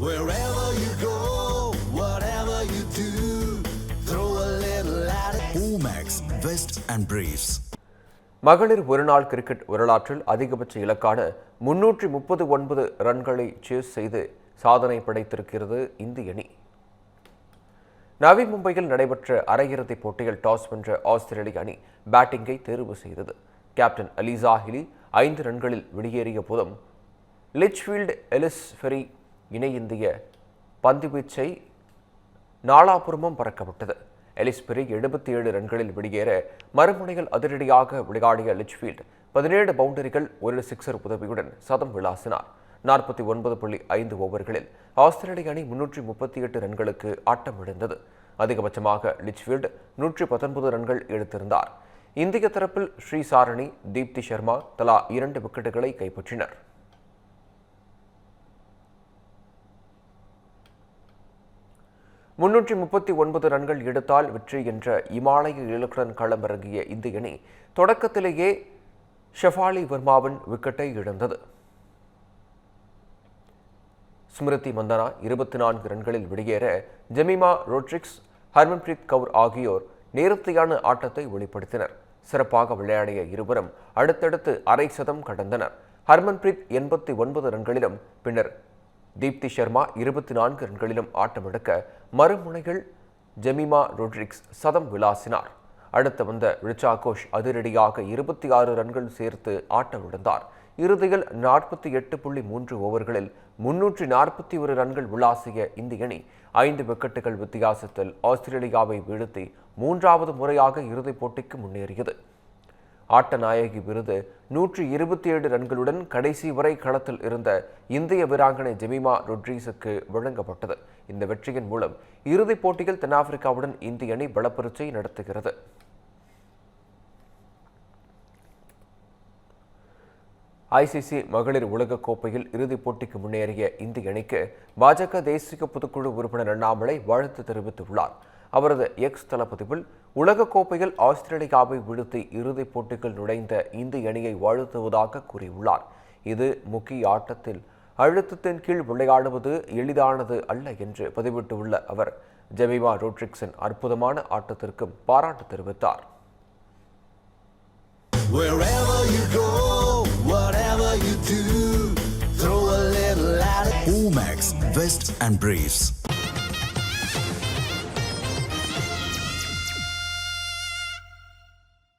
Wherever you go, whatever you do, throw a little at it. Omax, Vest and Briefs. மகளிர் ஒருநாள் cricket வரலாற்றில் அதிகபட்ச இலக்கான முன்னூற்றி முப்பது ஒன்பது ரன்களை சேஸ் செய்து சாதனை படைத்திருக்கிறது இந்திய அணி நவி மும்பையில் நடைபெற்ற அரையிறுதிப் போட்டியில் டாஸ் வென்ற ஆஸ்திரேலிய அணி பேட்டிங்கை தேர்வு செய்தது கேப்டன் அலிசா ஹிலி ஐந்து ரன்களில் வெளியேறிய போதும் லிச்ஃபீல்டு எலிஸ் ஃபெரி இணை இந்திய பந்துவீச்சை நாலாபுரமும் பறக்கப்பட்டது எலிஸ்பெரி எழுபத்தி ஏழு ரன்களில் வெளியேற மறுமுனையில் அதிரடியாக விளையாடிய லிச்ஃபீல்ட் பதினேழு பவுண்டரிகள் ஒரு சிக்ஸர் உதவியுடன் சதம் விளாசினார். நாற்பத்தி ஒன்பது புள்ளி ஐந்து ஓவர்களில் ஆஸ்திரேலிய அணி முன்னூற்றி முப்பத்தி எட்டு ரன்களுக்கு ஆட்டமிழந்தது. அதிகபட்சமாக லிச்ஃபீல்டு நூற்றி பத்தொன்பது ரன்கள் எடுத்திருந்தார். இந்திய தரப்பில் ஸ்ரீசாரணி தீப்தி சர்மா தலா இரண்டு விக்கெட்டுகளை கைப்பற்றினர். முன்னூற்றி முப்பத்தி ஒன்பது ரன்கள் எடுத்தால் வெற்றி என்ற இமாலய இலக்குடன் களமிறங்கிய இந்த அணி தொடக்கத்திலேயே ஷெஃபாலி வர்மாவின் விக்கெட்டை இழந்தது. ஸ்மிருதி மந்தனா இருபத்தி நான்கு ரன்களில் வெளியேற ஜெமிமா ரோட்ரிக்ஸ் ஹர்மன்பிரீத் கவுர் ஆகியோர் நேர்த்தியான ஆட்டத்தை வெளிப்படுத்தினர். சிறப்பாக விளையாடிய இருவரும் அடுத்தடுத்து அரை சதம் கடந்தனர். ஹர்மன்பிரீத் எண்பத்தி ஒன்பது ரன்களிலும் பின்னர் தீப்தி சர்மா இருபத்தி நான்கு ரன்களிலும் ஆட்டமெடுக்க மறுமுனையில் ஜெமிமா ரோட்ரிக்ஸ் சதம் விளாசினார். அடுத்து வந்த ரிச்சா கோஷ் அதிரடியாக இருபத்தி ஆறு ரன்கள் சேர்த்து ஆட்டமிழந்தார். இறுதியில் நாற்பத்தி எட்டு புள்ளி மூன்று ஓவர்களில் முன்னூற்றி நாற்பத்தி ஒரு ரன்கள் விளாசிய இந்திய அணி ஐந்து விக்கெட்டுகள் வித்தியாசத்தில் ஆஸ்திரேலியாவை வீழ்த்தி மூன்றாவது முறையாக இறுதிப் போட்டிக்கு முன்னேறியது. ஆட்ட நாயகி விருது நூற்றி இருபத்தி ஏழு ரன்களுடன் கடைசி வரை களத்தில் இருந்த இந்திய வீராங்கனை ஜெமிமா ரொட்ரீஸுக்கு வழங்கப்பட்டது. இந்த வெற்றியின் மூலம் இறுதிப் போட்டியில் தென்னாப்பிரிக்காவுடன் இந்திய அணி பலப்பரிச்சை நடத்துகிறது. ஐசிசி மகளிர் உலகக் கோப்பையில் இறுதிப் போட்டிக்கு முன்னேறிய இந்திய அணிக்கு பாஜக தேசிய பொதுக்குழு உறுப்பினர் அண்ணாமலை வாழ்த்து தெரிவித்துள்ளார். அவரது எக்ஸ் தளப்பதிவில் உலகக் கோப்பையில் ஆஸ்திரேலியாவை வீழ்த்தி இறுதிப் போட்டிகள் நுழைந்த இந்திய அணியை வாழ்த்துவதாக கூறியுள்ளார் இது முக்கிய ஆட்டத்தில் அழுத்தத்தின் கீழ் விளையாடுவது எளிதானது அல்ல என்று பதிவிட்டுள்ள அவர் ஜெமிமா ரோட்ரிக்ஸின் அற்புதமான ஆட்டத்திற்கும் பாராட்டு தெரிவித்தார். Omax, Vest and Briefs.